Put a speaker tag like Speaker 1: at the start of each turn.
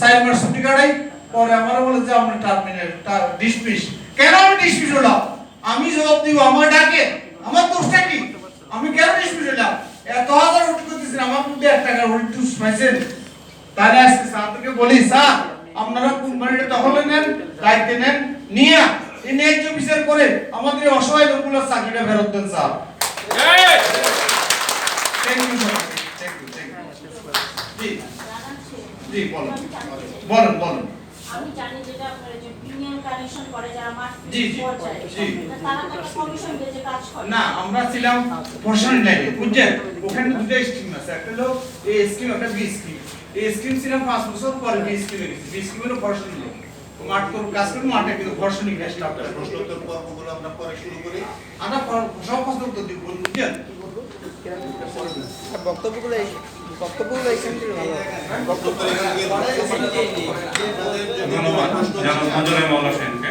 Speaker 1: মাস ছুটি কাটাই পরে আমার বলে যে আমরা টার্মিনেট ডিসমিস কেন আমি ডিসমিস হলাম? আমি জবাব দিব আমার ডাকে আমার দোষটা কি? আমি কেন ডিসমিস হলাম? এত হাজার উঠে করতেছেন আমার মধ্যে এক টাকা উঠে টুস পাইছেন। তাহলে আজকে স্যারকে বলি স্যার আপনারা কোম্পানিটা দখলে নেন দায়িত্বে নেন নিয়ে এই ন্যায্য বিচার করে আমাদের অসহায় লোকগুলোর চাকরিটা ফেরত দেন sir. Thank you thank you thank you জি বলুন। বলুন বলুন।
Speaker 2: আমি জানি যেটা আপনারা যে ইউনিয়ন কানেকশন করে যারা মাঠ
Speaker 1: জি, জি, জি।
Speaker 2: তারা তো কমিশন বেজে কাজ করে।
Speaker 1: না আমরা ছিলাম প্রশাসন লাইনে বুঝছেন? ওখানে দুটো স্কিম আছে। একটা হলো এই স্কিম একটা বি স্কিম এই স্কিম ছিলাম পাঁচ বছর পরে বি স্কিমে গেছি। বি স্কিম হলো প্রশাসন লোক মাঠ তো কাজ করে মাঠে কিন্তু
Speaker 3: প্রশ্নোত্তর পর্বগুলো আমরা পরে শুরু করি।
Speaker 1: আমরা সব প্রশ্ন উত্তর দিব বুঝছেন?
Speaker 4: বক্তব্যগুলো বক্তব্যগুলো এখান থেকে ভালো
Speaker 5: ধন্যবাদ। মৌলা সেনকে।